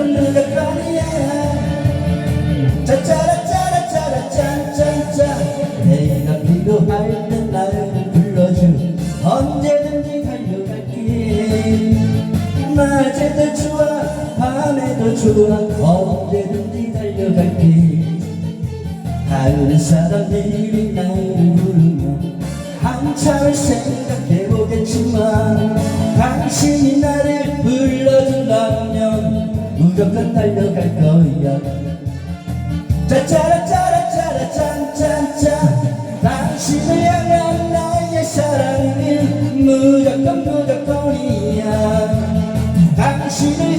넌 누가 꺼이야 짜짜라짜라짜라 짠짠짠 내가 필요할 때 나를 불러줘. 언제든지 네 달려갈게. 낮에도 좋아 밤에도 좋아 언제든지 네 달려갈게. 하는 사람들이 나를 부르면 한참을 생각해보겠지만 당신이 나 무조건 달려갈 거야. 짜짜라짜라짜라 짠짠짠. 당신을 향한 나의 사랑은 무조건 무조건이야. 당신을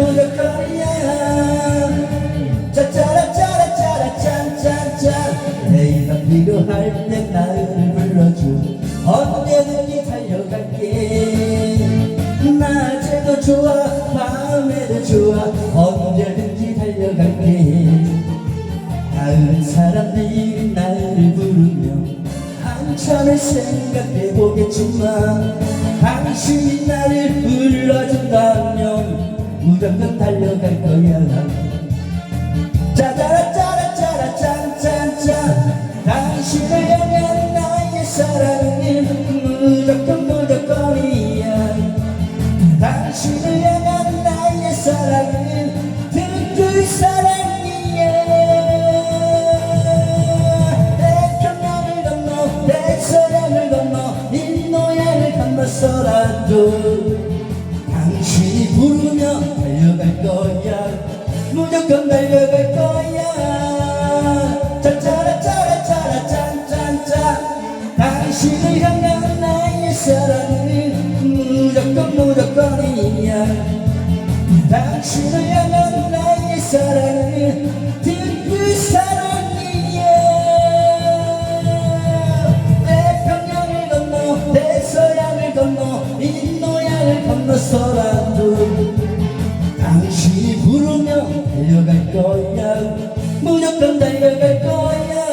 무조건이야 짜짜라짜라짜라 짠짠짠 내가 필요할 때 나를 불러줘 언제든지 달려갈게 낮에도 좋아 밤에도 좋아 언제든지 달려갈게 다른 사람들이 나를 부르면 한참을 생각해보겠지만 당신이 나를 불러준다면 무조건 달려갈 거야. 짜자라 짜라 짜라 짠짠짠. 당신을 향한 나의 사랑은 무조건 무조건이야. 당신을 향한 나의 사랑은 특급 사랑이야. 내 평양을 건너 내 서양을 건너 인도양을 건너서라도 당신이 부르면 달려갈 거야. 무조건 달려갈 거야. 향한 나의 사랑은 당신이 부르면 달려갈 거야. 무조건 달려갈 거야.